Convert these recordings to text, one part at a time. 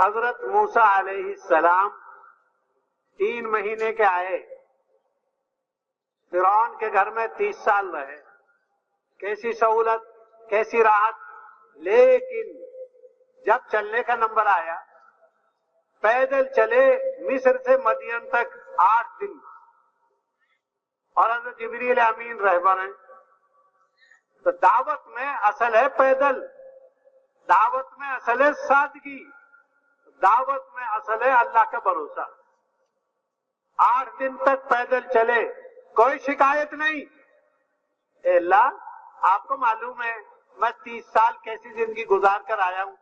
حضرت موسا علیہ السلام تین مہینے کے آئے۔ فرعون کے گھر میں تیس سال رہے۔ کیسی سہولت، کیسی راحت۔ لیکن جب چلنے کا نمبر آیا، پیدل چلے مصر سے مدین تک آٹھ دن۔ اور حضرت جبریل امین رہبر ہیں۔ تو دعوت میں اصل ہے پیدل۔ دعوت میں اصل ہے سادگی۔ دعوت میں اصل ہے اللہ کا بھروسہ۔ آٹھ دن تک پیدل چلے، کوئی شکایت نہیں۔ اے اللہ، آپ کو معلوم ہے، میں تیس سال کیسی زندگی گزار کر آیا ہوں۔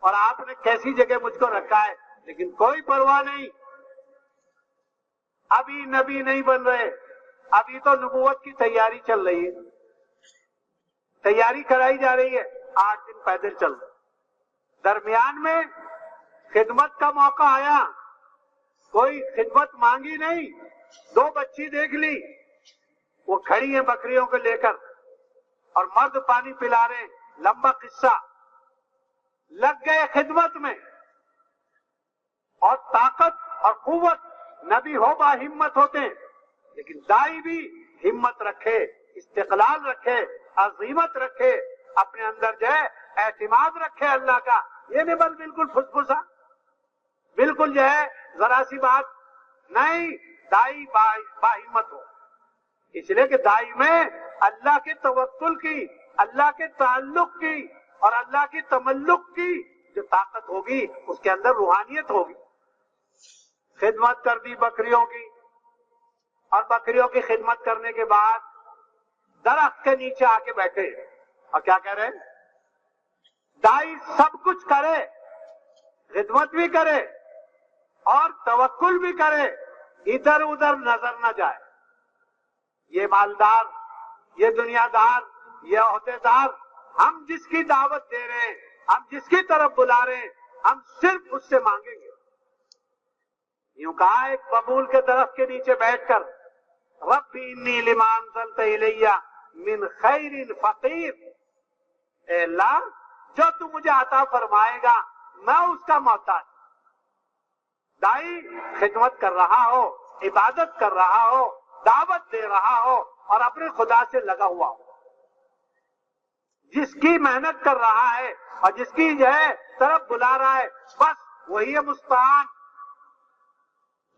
اور آپ نے کیسی جگہ مجھ کو رکھا ہے، لیکن کوئی پرواہ نہیں۔ ابھی نبی نہیں بن رہے۔ ابھی تو نبوت کی تیاری چل رہی ہے۔ تیاری کرائی جا رہی ہے۔ آٹھ دن پیدل چل رہے۔ درمیان میں خدمت کا موقع آیا۔ کوئی خدمت مانگی نہیں۔ دو بچی دیکھ لی۔ وہ کھڑی ہیں بکریوں کو لے کر۔ اور مرد پانی پلا رہے ہیں۔ لمبا قصہ۔ لگ گئے خدمت میں۔ اور طاقت اور قوت۔ نبی ہو با ہمت ہوتے ہیں۔ لیکن دائی بھی ہمت رکھے، استقلال رکھے، عظیمت رکھے۔ اپنے اندر جو اعتماد رکھے اللہ کا۔ یہ نہیں بس بالکل فسفسا بالکل جو ہے، ذرا سی بات نہیں، دائی باہمت ہو۔ اس لیے کہ دائی میں اللہ کے توکل کی، اللہ کے تعلق کی اور اللہ کے تملق کی جو طاقت ہوگی، اس کے اندر روحانیت ہوگی۔ خدمت کر دی بکریوں کی۔ اور بکریوں کی خدمت کرنے کے بعد درخت کے نیچے آ کے بیٹھے۔ اور کیا کہہ رہے دائی سب کچھ کرے، خدمت بھی کرے۔ اور توکل بھی کرے، ادھر ادھر نظر نہ جائے۔ یہ مالدار، یہ دنیا دار یہ عہدے دار ہم جس کی دعوت دے رہے ہیں، ہم جس کی طرف بلا رہے ہیں، ہم صرف اس سے مانگیں گے۔ یوں کہا ایک ببول کے طرف کے نیچے بیٹھ کر رب انی لمان الیہ من خیر فقیر۔ اے اللہ، جو تو مجھے عطا فرمائے گا، میں اس کا محتاج دائی خدمت کر رہا ہو، عبادت کر رہا ہو، دعوت دے رہا ہو اور اپنے خدا سے لگا ہوا ہو۔ جس کی محنت کر رہا ہے اور جس کی جو ہے طرف بلا رہا ہے، بس وہی ہے مستان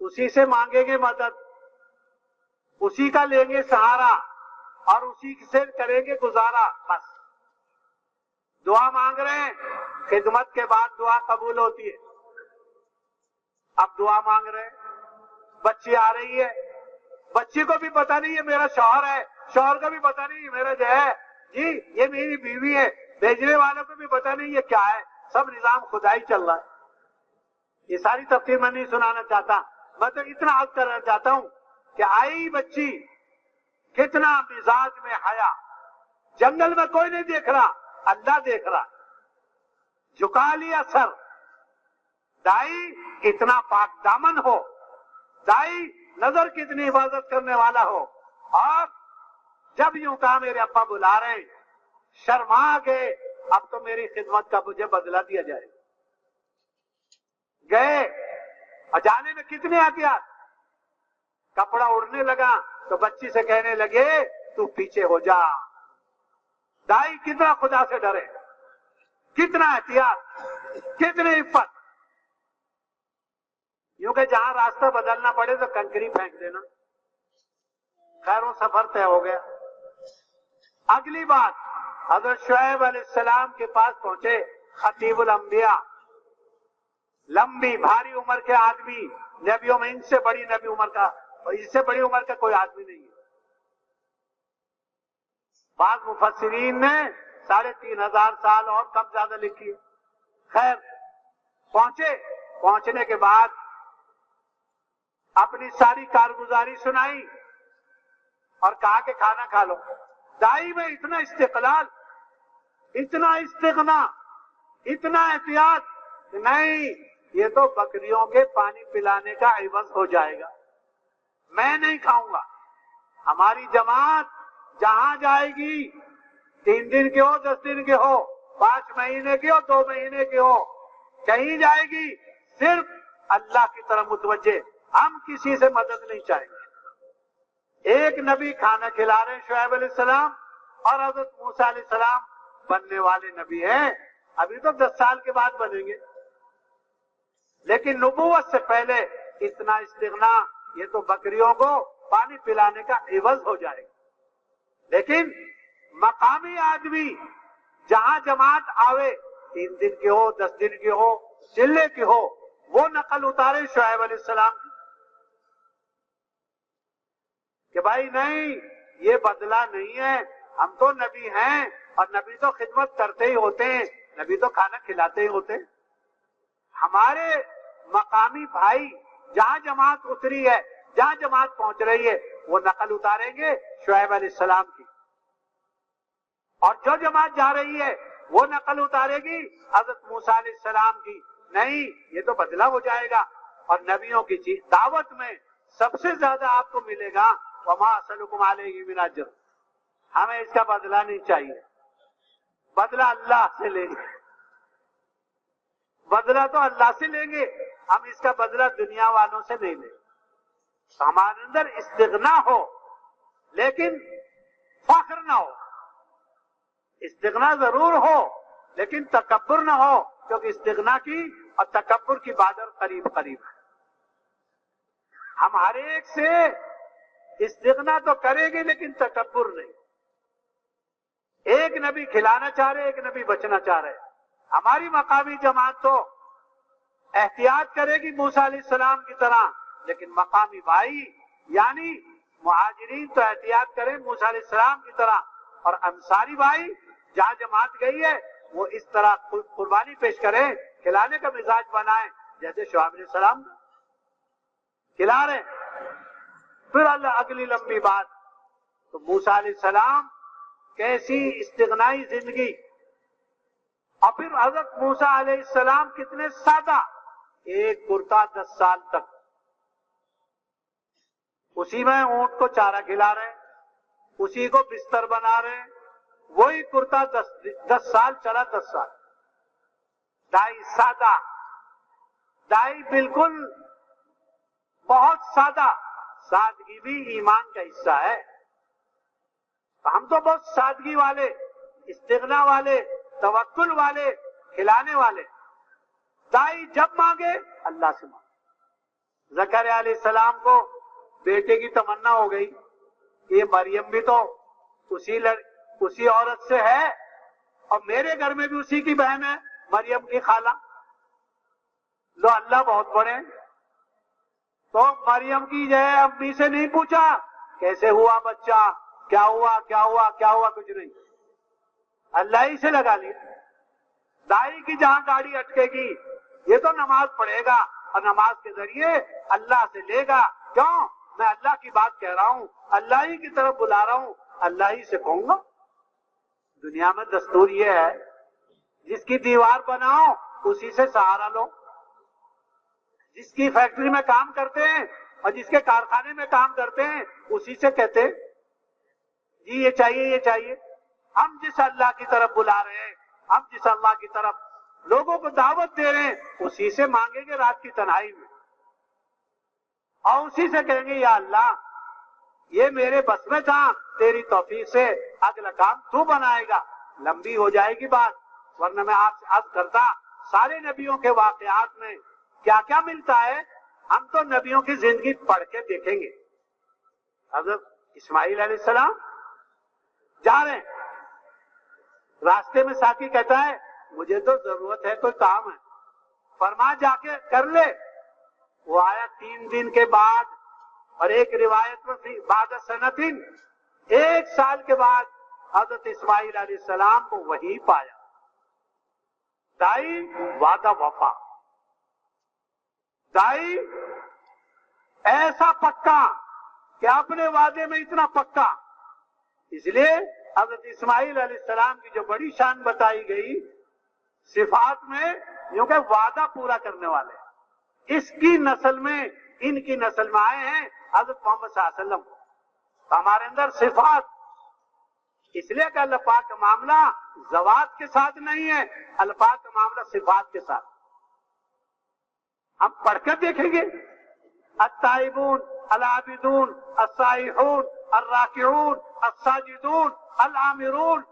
اسی سے مانگیں گے مدد، اسی کا لیں گے سہارا اور اسی سے کریں گے گزارا، بس۔ دعا مانگ رہے ہیں، خدمت کے بعد دعا قبول ہوتی ہے۔ آپ دعا مانگ رہے بچی آ رہی ہے۔ بچی کو بھی پتا نہیں ہے میرا شوہر ہے۔ شوہر کو بھی پتا نہیں ہے میرا جو ہے۔ جی یہ میری بیوی ہے۔ بھیجنے والوں کو بھی پتا نہیں یہ کیا ہے۔ سب نظام خدا ہی چل رہا ہے۔ یہ ساری تفصیل میں نہیں سنانا چاہتا۔ میں تو اتنا حق کرنا چاہتا ہوں کہ آئی بچی، کتنا مزاج میں آیا جنگل میں کوئی نہیں دیکھ رہا، اللہ دیکھ رہا۔ جھکا لیا سر۔ دائی کتنا پاک دامن ہو، دائی نظر کتنی حفاظت کرنے والا ہو۔ اور جب یوں کہا میرے ابا بلا رہے ہیں، شرما کے اب تو میری خدمت کا مجھے بدلہ دیا جائے۔ گئے، اجانے جانے میں کتنے احتیاط کپڑا اڑنے لگا تو بچی سے کہنے لگے، تو پیچھے ہو جا۔ دائی کتنا خدا سے ڈرے، کتنا احتیاط، کتنی عفت۔ کیونکہ جہاں راستہ بدلنا پڑے تو کنکری پھینک دینا۔ خیر، وہ سفر طے ہو گیا۔ اگلی بات، حضرت شعیب علیہ السلام کے پاس پہنچے خطیب الانبیاء۔ لمبی، بھاری عمر کے آدمی۔ نبیوں میں ان سے بڑی نبی عمر کا اس سے بڑی عمر کا کوئی آدمی نہیں ہے۔ بعض مفسرین نے ساڑھے تین ہزار سال اور کم زیادہ لکھی۔ خیر، پہنچے۔ پہنچنے کے بعد اپنی ساری کارگزاری سنائی اور کہا کہ کھانا کھا لو۔ دائی میں اتنا استقلال، اتنا استغنا، اتنا احتیاط نہیں، یہ تو بکریوں کے پانی پلانے کا عوض ہو جائے گا۔ میں نہیں کھاؤں گا۔ ہماری جماعت جہاں جائے گی، تین دن کے ہو، دس دن کے ہو، پانچ مہینے کے ہو، دو مہینے کے ہو، کہیں جائے گی، صرف اللہ کی طرف متوجہ۔ ہم کسی سے مدد نہیں چاہیں گے۔ ایک نبی کھانا کھلا رہے ہیں شعیب علیہ السلام اور حضرت موسا علیہ السلام بننے والے نبی ہیں۔ ابھی تو دس سال کے بعد بنیں گے۔ لیکن نبوت سے پہلے اتنا استغنا، یہ تو بکریوں کو پانی پلانے کا عوض ہو جائے گا۔ لیکن مقامی آدمی جہاں جماعت آوے، تین دن کی ہو، دس دن کی ہو چلے کی ہو، وہ نقل اتارے شعیب علیہ السلام۔ کی کہ بھائی نہیں، یہ بدلہ نہیں ہے، ہم تو نبی ہیں اور نبی تو خدمت کرتے ہی ہوتے ہیں، نبی تو کھانا کھلاتے ہی ہوتے ہیں۔ ہمارے مقامی بھائی جہاں جماعت اتری ہے، جہاں جماعت پہنچ رہی ہے، وہ نقل اتاریں گے شعیب علیہ السلام کی۔ اور جو جماعت جا رہی ہے، وہ نقل اتارے گی حضرت موسیٰ علیہ السلام کی۔ نہیں، یہ تو بدلہ ہو جائے گا۔ اور نبیوں کی چیز، دعوت میں سب سے زیادہ آپ کو ملے گا وما اسلکم علیہ من اجر ہمیں اس کا بدلہ نہیں چاہیے۔ بدلہ اللہ سے لیں گے۔ بدلہ تو اللہ سے لیں گے۔ ہم اس کا بدلہ دنیا والوں سے نہیں لیں۔ گے ہمارے اندر استغنا ہو، لیکن فخر نہ ہو۔ استغنا ضرور ہو، لیکن تکبر نہ ہو، کیونکہ استغنا کی اور تکبر کی بادر قریب قریب ہے۔ ہم ہر ایک سے استغنا تو کرے گی لیکن تکبر نہیں۔ ایک نبی کھلانا چاہ رہے، ایک نبی بچنا چاہ رہے۔ ہماری مقامی جماعت تو احتیاط کرے گی موسا علیہ السلام کی طرح، لیکن مقامی بھائی یعنی مہاجرین تو احتیاط کرے موسا علیہ السلام کی طرح۔ اور انصاری بھائی، جہاں جماعت گئی ہے، وہ اس طرح قربانی پیش کرے کھلانے کا مزاج بنائے جیسے شعیب علیہ السلام کھلا رہے پھر اللہ اگلی لمبی بات۔ تو موسا علیہ السلام کیسی استغنائی زندگی۔ اور پھر حضرت موسا علیہ السلام کتنے سادہ ایک کرتا دس سال تک۔ اسی میں اونٹ کو چارہ کھلا رہے اسی کو بستر بنا رہے وہی کرتا دس, دس سال چلا دس سال۔ دائی سادہ دائی بالکل بہت سادہ۔ سادگی بھی ایمان کا حصہ ہے۔ ہم تو بہت سادگی والے، استغنا والے، توکل والے، کھلانے والے۔ دائی جب مانگے، اللہ سے مانگے۔ زکر علیہ السلام کو بیٹے کی تمنا ہو گئی۔ یہ مریم بھی تو اسی لڑ، اسی عورت سے ہے۔ اور میرے گھر میں بھی اسی کی بہن ہے، مریم کی خالہ۔ لو اللہ بہت بڑے تو مریم کی جو ہے امی سے نہیں پوچھا، کیسے ہوا بچہ؟ کیا ہوا؟ کیا ہوا؟ کیا ہوا؟ کچھ نہیں۔ اللہ ہی سے لگا لی۔ دائی کی جہاں گاڑی اٹکے گی۔ یہ تو نماز پڑھے گا اور نماز کے ذریعے اللہ سے لے گا۔ کیوں؟ میں اللہ کی بات کہہ رہا ہوں۔ اللہ ہی کی طرف بلا رہا ہوں۔ اللہ ہی سے کہوں گا۔ دنیا میں دستور یہ ہے، جس کی دیوار بناؤ، اسی سے سہارا لو۔ جس کی فیکٹری میں کام کرتے ہیں اور جس کے کارخانے میں کام کرتے ہیں، اسی سے کہتے ہیں جی یہ چاہیے یہ چاہیے۔ ہم جس اللہ کی طرف بلا رہے ہیں، ہم جس اللہ کی طرف لوگوں کو دعوت دے رہے ہیں، اسی سے مانگیں گے رات کی تنہائی میں۔ اور اسی سے کہیں گے، یا اللہ، یہ میرے بس میں تھا، تیری توفیق سے اگلا کام تو بنائے گا۔ لمبی ہو جائے گی بات، ورنہ میں آپ سے عرض کرتا، سارے نبیوں کے واقعات میں کیا کیا ملتا ہے؟ ہم تو نبیوں کی زندگی پڑھ کے دیکھیں گے۔ حضرت اسماعیل علیہ السلام جا رہے ہیں۔ راستے میں ساتھی کہتا ہے، مجھے تو ضرورت ہے، کوئی کام ہے۔ فرما، جا کے کر لے۔ وہ آیا تین دن کے بعد اور ایک روایت میں تھی، بعد سنتین۔ ایک سال کے بعد حضرت اسماعیل علیہ السلام کو وہی پایا۔ دائی، وعدہ وفا۔ دائی، ایسا پکا کہ اپنے وعدے میں اتنا پکا۔ اس لیے حضرت اسماعیل علیہ السلام کی جو بڑی شان بتائی گئی، صفات میں جو کہ وعدہ پورا کرنے والے۔ اس کی نسل میں، ان کی نسل میں آئے ہیں حضرت محمد صلی اللہ علیہ وسلم۔ ہمارے اندر صفات۔ اس لیے کہ اللہ پاک کا معاملہ زوات کے ساتھ نہیں ہے، اللہ پاک کا معاملہ صفات کے ساتھ۔ ہم پڑھ کر دیکھیں گے۔ التائبون، العابدون السائحون الراکعون، الساجدون، العامرون،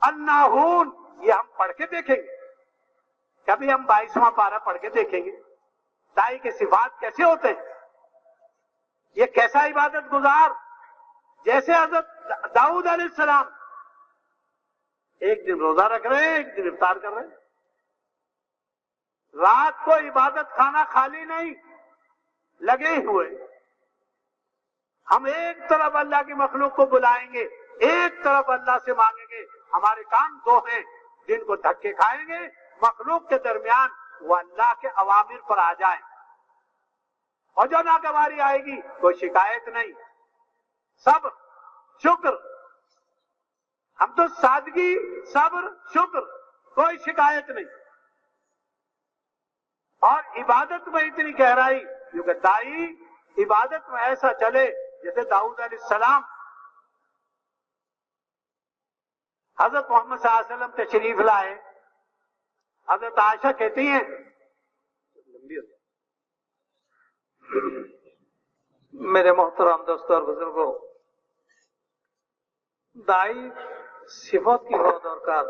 الناہون، یہ ہم پڑھ کے دیکھیں گے۔ کبھی ہم بائیسواں پارہ پڑھ کے دیکھیں گے۔ دائی کے صفات کیسے ہوتے ہیں؟ یہ کیسا عبادت گزار؟ جیسے حضرت داؤد علیہ السلام۔ ایک دن روزہ رکھ رہے ہیں، ایک دن افطار کر رہے ہیں۔ رات کو عبادت خانہ خالی نہیں، لگے ہوئے۔ ہم ایک طرف اللہ کی مخلوق کو بلائیں گے، ایک طرف اللہ سے مانگیں گے۔ ہمارے کام دو ہیں، جن کو دھکے کھائیں گے، مخلوق کے درمیان وہ اللہ کے عوامر پر آ جائیں۔ اور جو ناگواری آئے گی، کوئی شکایت نہیں۔ سب شکر۔ ہم تو سادگی، صبر، شکر، کوئی شکایت نہیں۔ اور عبادت میں اتنی گہرائی، کیونکہ دائی عبادت میں ایسا چلے جیسے داؤد علیہ السلام۔ حضرت محمد صلی اللہ علیہ وسلم تشریف لائے۔ حضرت عائشہ کہتی ہیں، میرے محترم دوست اور بزرگوں، دائی صفت کی بہت درکار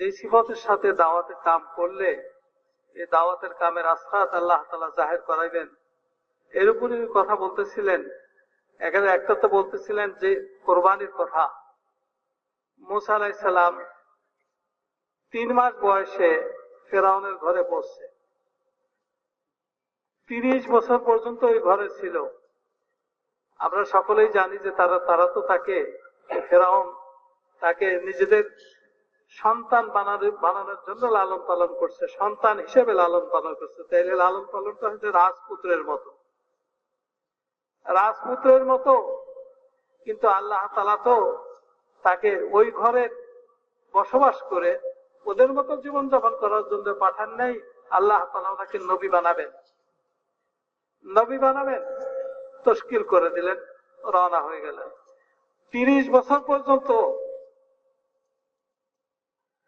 جی صفت کے ساتھ دعوت کام کر لے এই দাওয়াতের কামের আস্থাত আল্লাহ তালা জাহের করাইবেন। এর কথা বলতেছিলেন। এখানে একটা তো বলতেছিলেন যে, কোরবানির কথা। মুসা আলাইসাল্লাম তিন মাস বয়সে ফেরাউনের ঘরে বসছে তিরিশ বছর পর্যন্ত ওই ঘরে ছিল। আমরা সকলেই জানি যে তারা তারা তো তাকে, ফেরাউন তাকে নিজেদের সন্তান বানানোর বানানোর জন্য লালন পালন করছে, সন্তান হিসেবে লালন পালন করছে। তাইলে লালন পালনটা হচ্ছে রাজপুত্রের মতো। রাজপুত্রের মতো, কিন্তু আল্লাহ তালা তো তাকে ওই ঘরে বসবাস করে ওদের মতো জীবন যাপন করার জন্য পাঠান নাই, আল্লাহ তালা তাকে নবী বানাবেন। নবী বানাবেন তস্কিল করে দিলেন, রওনা হয়ে গেলেন। তিরিশ বছর পর্যন্ত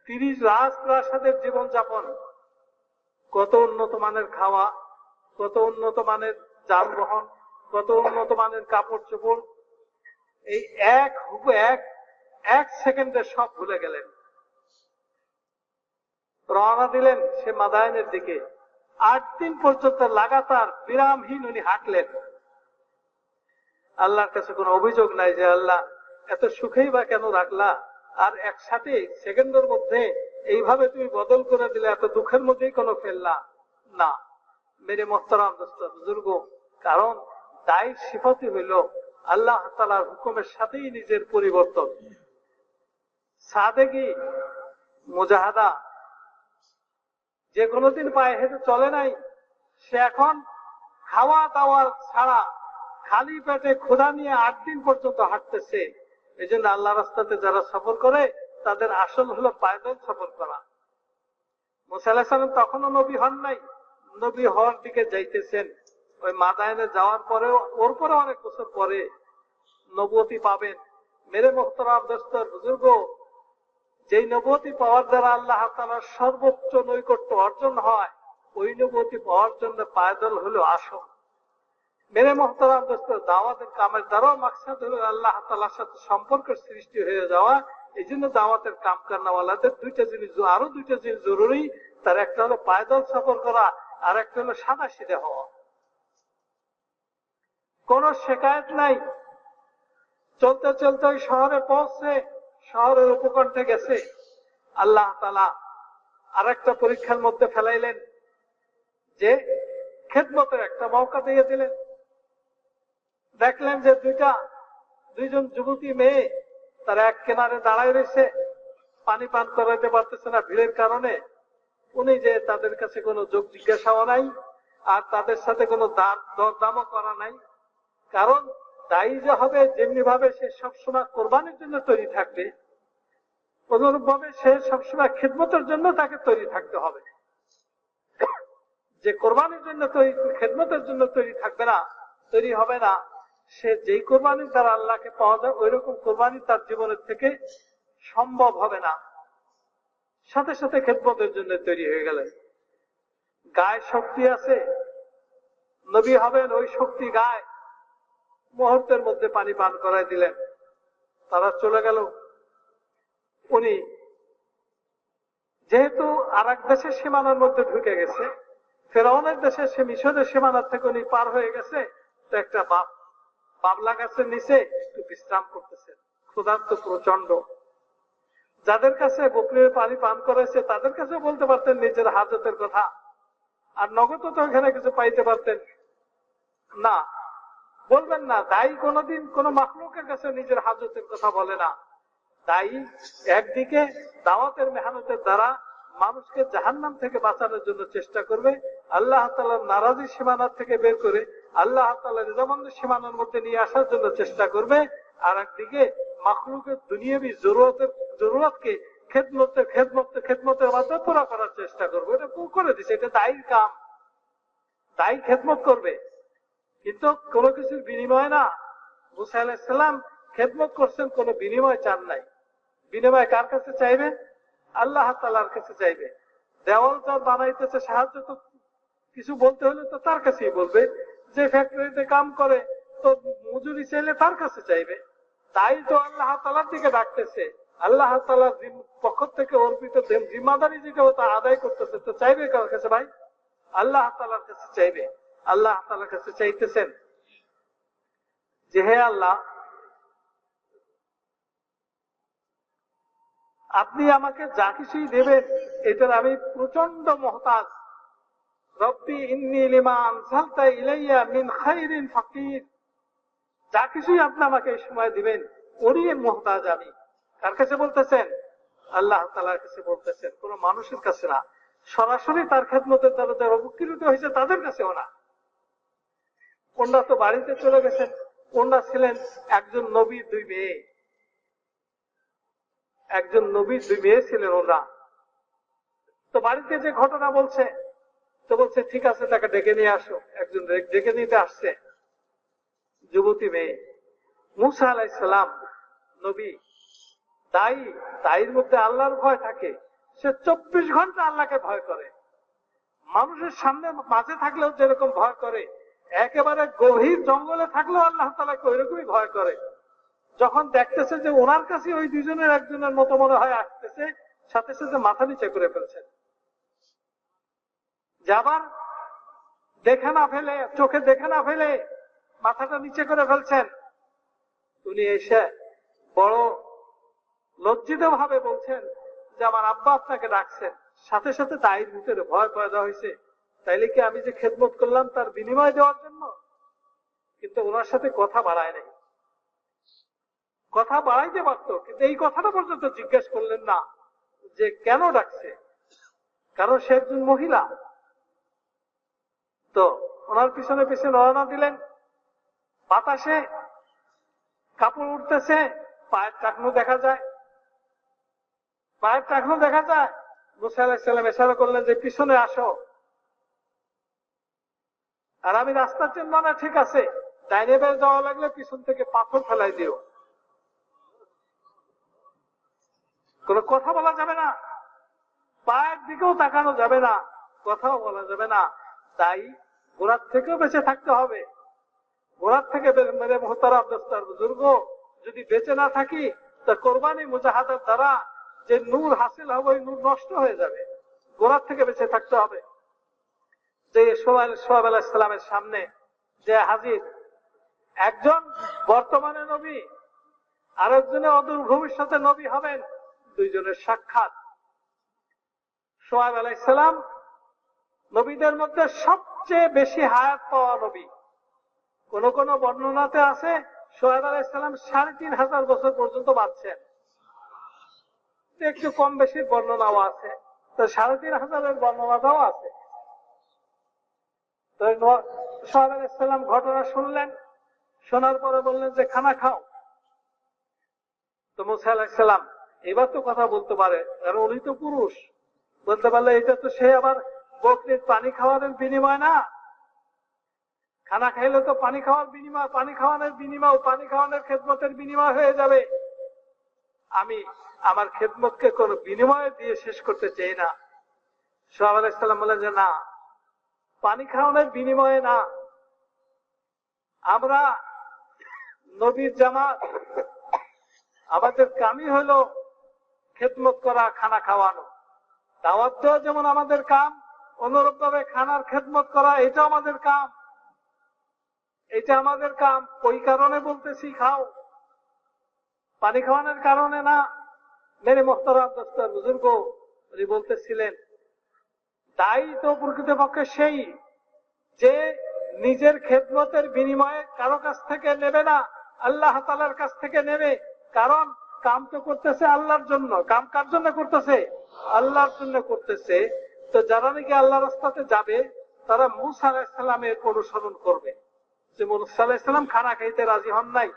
তিরিশ রাজপ্রাসাদের জীবন যাপন কত উন্নত মানের খাওয়া, কত উন্নত মানের যানবাহন, কত উন্নত মানের কাপড় চোপড় এই এক হুবু এক এক সেকেন্ডে সব ভুলে গেলেন। রওনা দিলেন সে মাদায়নের দিকে। আট দিন পর্যন্ত লাগাতার বিরামহীন উনি হাঁটলেন। আল্লাহর কাছে কোনো অভিযোগ নাই যে, আল্লাহ, এত সুখেই বা কেন রাখলা? আর একসাথে সেকেন্ডের মধ্যে এইভাবে তুমি বদল করে দিলে এত দুঃখের মধ্যেই কোনো ফেললা না। মেরে মোহতারাম দোস্ত, বুজুর্গ, কারণ দায়ী সিফতি হইল আল্লাহ তালার হুকুমের সাথেই নিজের পরিবর্তন। সাদেগি মুজাহাদা, যে কোনোদিন পায়ে হেঁটে চলে নাই, সে এখন খাওয়া দাওয়া ছাড়া খালি পেটে ক্ষুধা নিয়ে আট দিন পর্যন্ত হাঁটতেছে। এই জন্য আল্লাহ রাস্তাতে যারা সফর করে, তাদের আসল হলো পায়দল সফর করা। মুসাল্লাম তখনও নবী হন নাই। নবী হওয়ার দিকে যাইতেছেন। ওই মাদায়নে যাওয়ার পরেও, ওর পরে অনেক বছর পরে নবতী পাবেন। মেরে মোহতরাম বুজুর্গ, যেই নবতী পাওয়ার দ্বারা আল্লাহ তালার সর্বোচ্চ নৈকট্য অর্জন হয়, ওই নবতী পাওয়ার জন্য পায়দল হলো আসল। মেরে মোহতারাম দোস্ত দাওয়াতের কামের দ্বারাও মাকসাদ হলো আল্লাহ তালার সাথে সম্পর্কের সৃষ্টি হয়ে যাওয়া এই জন্য দাওয়াতের কাম কান্নাওয়ালাদের দুইটা জিনিস আরও দুইটা জিনিস জরুরি তার একটা হলো পায়দল সফর করা আর একটা হলো সাদা সিধে হওয়া কোন শেখায়ত নাই চলতে চলতে ওই শহরে পৌঁছছে শহরের উপকণ্ঠে গেছে আল্লাহ তালা আর একটা পরীক্ষার মধ্যে ফেলাইলেন যে খেদমতের একটা মৌকা দিয়ে দিলেন দেখলেন যে দুইটা, দুইজন যুবতী মেয়ে, তারা এক কেনারে দাঁড়ায় রয়েছে। পানি পান করাইতে পারতেছে না ভিড়ের কারণে। উনি যে তাদের কাছে কোনো যোগ জিজ্ঞাসাও নাই, আর তাদের সাথে কোনো দরদামও করা নাই। কারণ দায়ী যে হবে যেমনি ভাবে সে সবসময় কোরবানির জন্য তৈরি থাকবে অনুরূপ ভাবে সে সবসময় খেদমতের জন্য তাকে তৈরি থাকতে হবে। যে কোরবানির জন্য তৈরি, খেদমতের জন্য তৈরি থাকবে না, তৈরি হবে না। সে যেই কোরবানির দ্বারা আল্লাহকে পাওয়া যায় ওই রকম কোরবানি তার জীবনের থেকে সম্ভব হবে না। সাথে সাথে খেদমতের জন্য তৈরি হয়ে গেলেন। গায়ে শক্তি আছে, নবী হবেন ওই শক্তি গায়ে। মুহূর্তের মধ্যে পানি পান করাই দিলেন। তারা চলে গেল। উনি যেহেতু আর এক দেশের সীমানার মধ্যে ঢুকে গেছে, ফেরাউনের দেশে সে মিশরের সীমানার থেকে উনি পার হয়ে গেছে, তো একটা বাপ বাবলা গাছের নিচে একটু বিশ্রাম করতেছে। ক্ষুধার্ত প্রচণ্ড যাদের কাছে বকরির পানি পান করেছে তাদের কাছে বলতে পারতেন নিজের হাজতের কথা। আর নগদ তো এখানে কিছু পাইতে পারতেন। না, বলবেন না, দায়ী কোনোদিন কোন মাখলুকের কাছে নিজের হাজতের কথা বলে না। দায়ী একদিকে দাওয়াতের মেহনতের দ্বারা মানুষকে জাহান্নাম থেকে বাঁচানোর জন্য চেষ্টা করবে, আল্লাহ তালার নারাজি সীমানার থেকে বের করে আল্লাহ তালা নিজামন্দ সীমানার মধ্যে নিয়ে আসার জন্য চেষ্টা করবে, আর একদিকে মাখলুকের দুনিয়াবি জরুরতের, জরুরতকে খেদমতের খেদমতের খেদমতের মাধ্যমে পুরা করার চেষ্টা করবে। এটা করে দিছে, এটা দায়ীর কাম। দায়ী খেদমত করবে। কিন্তু কোনো কিছুর বিনিময় না। মুসা আলাহিসাল্লাম খেদমত করছেন, কোনো বিনিময় চান নাই। বিনিময় কার কাছে চাইবে? আল্লাহ তালার কাছে চাইবে। দেওয়াল যার বানাইতেছে, সাহায্য তো কিছু বলতে হলে তো তার কাছেই বলবে। যে ফ্যাক্টরিতে কাম করে, তো মজুরি চাইলে তার কাছে চাইবে। তাই তো আল্লাহ তালার দিকে ডাকতেছে। আল্লাহ তালার পক্ষ থেকে অর্পিত জিম্মাদারি যেটা তা আদায় করতেছে, তো চাইবে কার কাছে ভাই? আল্লাহ তালার কাছে চাইবে। আল্লাহ তালার কাছে চাইতেছেন যে হে আল্লাহ, আপনি আমাকে যা কিছুই দেবেন, এটার আমি প্রচণ্ড মহতাজ। যা কিছুই আপনি আমাকে এই সময় দিবেন, ওরই আমি। কার কাছে বলতেছেন? আল্লাহ তালার কাছে বলতেছেন, কোন মানুষের কাছে না। সরাসরি তার যারা উপকৃত হয়েছে, তাদের কাছেও না। ওনারা তো বাড়িতে চলে গেছেন, ওনারা ছিলেন একজন নবীর দুই মেয়ে। একজন নবীর দুই মেয়ে ছিলেন ওরা তো বাড়িতে যে ঘটনা বলছে তো বলছে, ঠিক আছে, তাকে ডেকে নিয়ে আসো। একজন ডেকে নিতে আসছে যুবতী মেয়ে। মুসা আলাইসালাম নবী, তাই, তাইর মধ্যে আল্লাহর ভয় থাকে। সে চব্বিশ ঘণ্টা আল্লাহকে ভয় করে। মানুষের সামনে মাঝে থাকলেও যেরকম ভয় করে, একেবারে গভীর জঙ্গলে থাকলেও আল্লাহ তালাকে ওইরকমই ভয় করে। যখন দেখতেছে যে ওনার কাছে ওই দুজনের একজনের মতো মনে হয় আসতেছে, সাথে সাথে মাথা নিচে করে ফেলছেন যাবার? দেখে না ফেলে, চোখে দেখে না ফেলে, মাথাটা নিচে করে ফেলছেন। উনি এসে বড় লজ্জিত ভাবে বলছেন যে আমার আব্বা আপনাকে ডাকছেন। সাথে সাথে দায়ের ভিতরে ভয় পয়দা হয়েছে। তাইলে কি আমি যে খেদমত করলাম তার বিনিময় দেওয়ার জন্য? কিন্তু ওনার সাথে কথা বাড়ায় নাই। কথা বাড়াইতে পারতো, কিন্তু এই কথাটা পর্যন্ত জিজ্ঞেস করলেন না যে কেন ডাকছে? কারণ সে একজন মহিলা। তো ওনার পিছনে পিছনে রওনা দিলেন। বাতাসে কাপড় উঠতেছে, পায়ের টাকনো দেখা যায়। পায়ের টাকনো দেখা যায়। মুসা আলাহিসাল্লাম করলেন যে, পিছনে আসো। আর আমি রাস্তার জন্য না, ঠিক আছে। ডাইনে বের যাওয়া লাগলে পিছন থেকে পাথর ফেলাই দিও। কোন কথা বলা যাবে না। পায়ের দিকেও তাকানো যাবে না। কথাও বলা যাবে না। তাই গোড়ার থেকেও বেঁচে থাকতে হবে। গোড়ার থেকে মেরে মোহতারাম দোস্তার বুজুর্গ, যদি বেঁচে না থাকি, তা কোরবানি মুজাহাদার দ্বারা যে নূর হাসিল হবে, ওই নূর নষ্ট হয়ে যাবে। গোড়ার থেকে বেঁচে থাকতে হবে। যে সোহাব আলাহ ইসলামের সামনে যে হাজির, একজন বর্তমানে নবী, আরেকজনে অদূর ভবিষ্যতে নবী হবেন, দুইজনের সাক্ষাৎ। সোহাব আলাইসালাম নবীদের মধ্যে সবচেয়ে বেশি হায়াত পাওয়া নবী। কোন কোন বর্ণনাতে আছে সোহাব আলাইসালাম সাড়ে তিন হাজার বছর পর্যন্ত বাঁচছেন। একটু কম বেশি বর্ণনাও আছে। তো সাড়ে তিন হাজারের বর্ণনাটাও আছে। তো সোহাব আলাইসাল্লাম ঘটনা শুনলেন, শোনার পরে বললেন যে, খানা খাও। তো মুসা আলাইসাল্লাম এবার তো কথা বলতে পারে, কারণ উনি তো পুরুষ। বলতে পারলে এটা তো সে আবার বকরির পানি খাওয়ানোর বিনিময় না। খানা খাইলে তো পানি খাওয়ার বিনিময়, পানি খাওয়ানোর বিনিময় পানি খাওয়ানোর খেদমতের বিনিময় হয়ে যাবে। আমি আমার খেদমতকে কোন বিনিময় দিয়ে শেষ করতে চাই না। সোহাব আলাইসাল্লাম বলে যে, না, পানি খাওয়ানোর বিনিময়ে না। আমরা নবীর জামাত, আমাদের কামই হলো খেদমত করা, খানা খাওয়ানো। দাওয়াত দেওয়া যেমন আমাদের কাম অনুরূপ ভাবে খানার খেদমত করা, এটা আমাদের কাম। এটা আমাদের কাম। ওই কারণে বলতেছি, খাও। পানি খাওয়ানোর কারণে না। মেরে মোহতারাম দোস্তার বুজুর্গ উনি বলতেছিলেন তাই তো প্রকৃতপক্ষে সেই যে নিজের খেদমতের বিনিময়ে কারও কাছ থেকে নেবে না, আল্লাহ তালার কাছ থেকে নেবে। কারণ কাম তো করতেছে আল্লাহর জন্য। কাম কার জন্য করতেছে? আল্লাহর জন্য করতেছে। তো যারা নাকি আল্লাহ রাস্তাতে যাবে, তারা মুসা অনুসরণ করবে। যে মুসা খানা খাইতে রাজি হন নাই,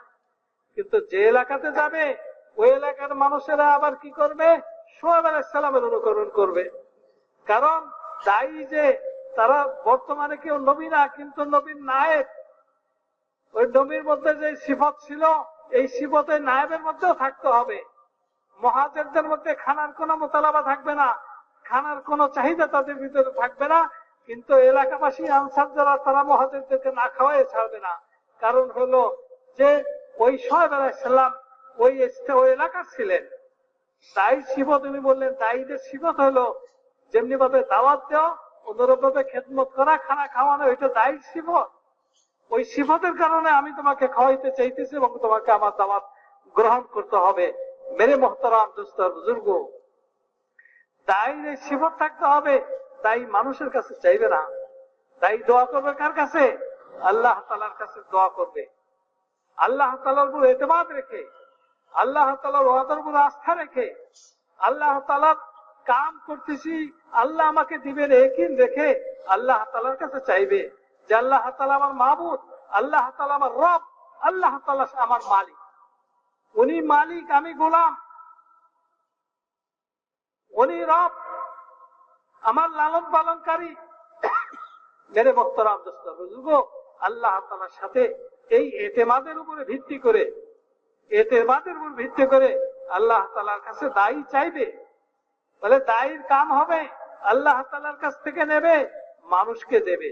কিন্তু যে এলাকাতে যাবে, ওই এলাকার মানুষেরা আবার কি করবে? সোহেব আলাহিসাল্লামের অনুকরণ করবে। কারণ তাই যে, তারা বর্তমানে কেউ নবী না, কিন্তু নবীন নায়েব। ওই নবীর মধ্যে যে সিফত ছিল, এই সিফতে নায়েবের মধ্যেও থাকতে হবে। মহাজেরদের মধ্যে খানার কোনো মোতালাবা থাকবে না। খানার কোনো চাহিদা তাদের ভিতরে থাকবে না, কিন্তু এলাকাবাসী, আনসার যারা, তারা মহাজেরদেরকে না খাওয়াই ছাড়বে না। কারণ হলো যে ওই সোহেব আলাইসাল্লাম ওই এলাকার ছিলেন। তাই শিবত উনি বললেন তাইদের শিবত হলো যেমনি ভাবে দাওয়াত দেওয়া অনুরূপ খেদমত করা, খানা খাওয়ানো, এটা দায়ী শিবত ওই শিবতের কারণে আমি তোমাকে খাওয়াইতে চাইতেছি এবং তোমাকে আমার দাওয়াত গ্রহণ করতে হবে। মেরে মোহতারাম দোস্তর বুজুর্গ তাই শিবত থাকতে হবে, তাই মানুষের কাছে চাইবে না। তাই দোয়া করবে কার কাছে? আল্লাহ তালার কাছে দোয়া করবে। আল্লাহ তালার উপর এতেমাদ রেখে, আল্লাহ তালার ওয়াদার উপর আস্থা রেখে, আল্লাহ তালার কাম করতেছি, আল্লাহ আমাকে দিবেন একিন রেখে আল্লাহ তালার কাছে চাইবে যে আল্লাহ তালা আমার মাহবুদ আল্লাহ তালা আমার রব, আল্লাহ তালা আমার মালিক। উনি মালিক, আমি গোলাম। উনি রব আমার লালন পালনকারী। মেরে বক্তরাম দোস্ত আল্লাহ তালার সাথে এই এতেমাদের উপরে ভিত্তি করে, এতেমাদের উপর ভিত্তি করে আল্লাহ তালার কাছে দায়ী চাইবে। বলে দায়ীর কাম হবে, আল্লাহ তালার কাছ থেকে নেবে, মানুষকে দেবে।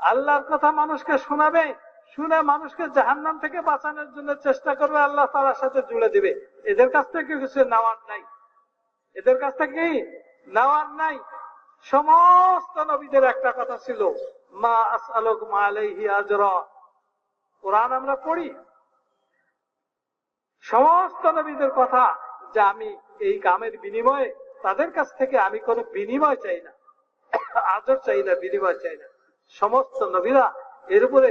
আল্লাহর কথা মানুষকে শোনাবে, শুনে মানুষকে জাহান্নাম থেকে বাঁচানোর জন্য চেষ্টা করবে, আল্লাহ তালার সাথে জুড়ে দিবে। এদের কাছ থেকে কিছু নেওয়ার নাই। এদের কাছ থেকে নেওয়ার নাই। সমস্ত নবীদের একটা কথা ছিল, মা আসালক মা আলাইহি আজরা। কোরআন আমরা পড়ি। সমস্ত নবীদের কথা যে আমি এই কামের বিনিময়ে, তাদের কাছ থেকে আমি কোনো বিনিময় চাই না আদর চাই না, বিনিময় চাই না। সমস্ত নবীরা এর উপরে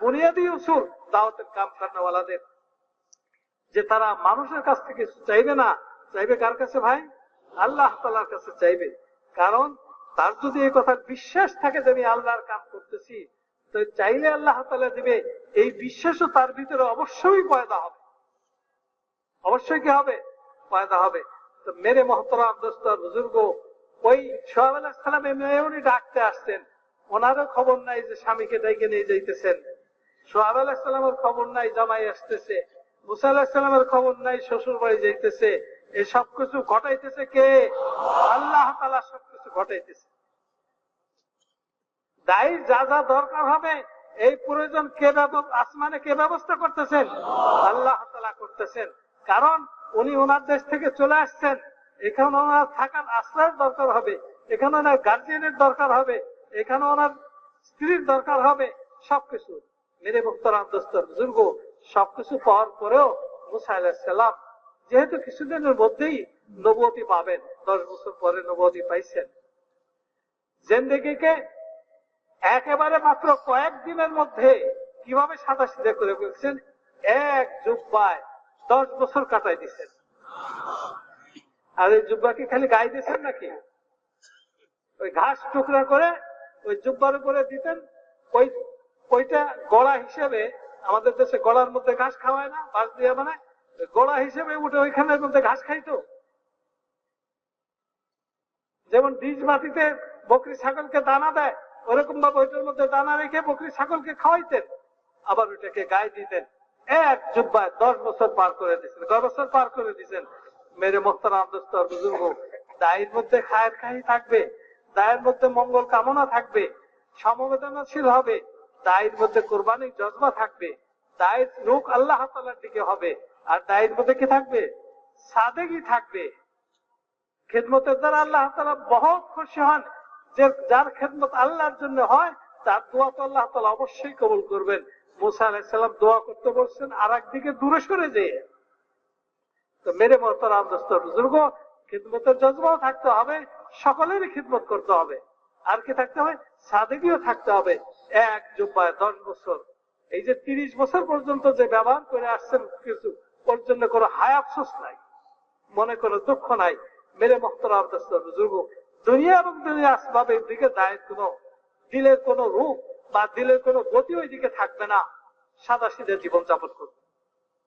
বুনিয়াদি উসুল দাওয়াতের কাম কান্নাওয়ালাদের যে তারা মানুষের কাছ থেকে চাইবে না চাইবে কার কাছে ভাই? আল্লাহ তালার কাছে চাইবে। কারণ তার যদি এই কথার বিশ্বাস থাকে যে আমি আল্লাহর কাম করতেছি, তো চাইলে আল্লাহ তালা দিবে, এই বিশ্বাসও তার ভিতরে অবশ্যই পয়দা হবে। অবশ্যই কি হবে? পয়দা হবে। তো মেরে মহতরাম দোস্তর বুজুর্গ, ওই সোহাব আলাহিসাল্লাম মেয়ে উনি ডাকতে আসতেন ওনারও খবর নাই যে স্বামীকে ডাইকে নিয়ে যাইতেছেন। সোহাব আলাহিসাল্লামের খবর নাই, জামাই আসতেছে। মুসা আলাহিসাল্লামের খবর নাই শ্বশুর বাড়ি যাইতেছে। এই সবকিছু ঘটাইতেছে কে? আল্লাহ তালা সবকিছু ঘটাইতেছে। দায়ী যা যা দরকার হবে, এই প্রয়োজন কে আসমানে কে ব্যবস্থা করতেছেন? আল্লাহ তালা করতেছেন। কারণ উনি ওনার দেশ থেকে চলে আসছেন। এখানে ওনার থাকার আশ্রয়ের দরকার হবে, এখানে ওনার গার্জিয়ানের দরকার হবে, এখানে ওনার স্ত্রীর দরকার হবে, সবকিছু। মেরে মুক্তরাম দোস্তর বুজুর্গ, সবকিছু পাওয়ার পরেও মুসা আলাহিসাল্লাম যেহেতু কিছুদিনের মধ্যেই নবতী পাবেন, দশ বছর পরে নবতী পাইছেন। জেন্দেগিকে একেবারে মাত্র কয়েকদিনের মধ্যে কীভাবে সাদা সিধে করে ফেলছেন, এক জুব্বায় দশ বছর কাটাই দিচ্ছেন। আর ওই জুব্বাকে খালি গায়ে দিয়েছেন নাকি? ওই ঘাস টুকরা করে ওই জুব্বার উপরে দিতেন, ওই ওইটা গড়া হিসেবে আমাদের দেশে গড়ার মধ্যে ঘাস খাওয়ায় না বাস দিয়ে মানে গড়া হিসেবে উঠে ওইখানের মধ্যে ঘাস খাইতো যেমন বীজ মাটিতে বকরি ছাগলকে দানা দেয় ওরকম ভাবে ওইটার মধ্যে দানা রেখে বকরি ছাগলকে খাওয়াইতেন, আবার ওইটাকে গায়ে দিতেন। এক জুব্বায় দশ বছর পার করে দিচ্ছেন দশ বছর পার করে দিচ্ছেন মেরে মোস্তারাম দোস্তর বুজুর্গ, দায়ের মধ্যে খায়ের খাই থাকবে, দায়ের মধ্যে মঙ্গল কামনা থাকবে, সমবেদনাশীল হবে, দায়ের মধ্যে কোরবানির জজবা থাকবে, দায়ের লোক আল্লাহ তালার দিকে হবে। আর দায়ের মধ্যে কি থাকবে? সাদেগি থাকবে। খেদমতের দ্বারা আল্লাহ তালা বহুত খুশি হন যে যার খেদমত আল্লাহর জন্য হয়, তার দোয়া তো আল্লাহ তালা অবশ্যই কবুল করবেন। মুসা আলাহিসাল্লাম দোয়া করতে বলছেন আর একদিকে দূরে সরে যেয়ে তো মেরে মহতারাম দোস্ত বুজুর্গ, খিদমতের জজবাও থাকতে হবে, সকলেরই খিদমত করতে হবে। আর কি থাকতে হবে? সাদেগিও থাকতে হবে। এক জুব্বায় দশ বছর। এই যে তিরিশ বছর পর্যন্ত যে ব্যবহার করে আসছেন কিছু ওর জন্য কোনো হায় আফসোস নাই, মনে কোনো দুঃখ নাই। মেরে মহতরাম বুজুর্গ, দুনিয়া এবং দুনিয়া আসবাবের দিকে দায়ের কোনো, দিলের কোন রূপ বা দিলের কোনো গতি ওই দিকে থাকবে না। সাদা সিধে জীবন যাপন করবে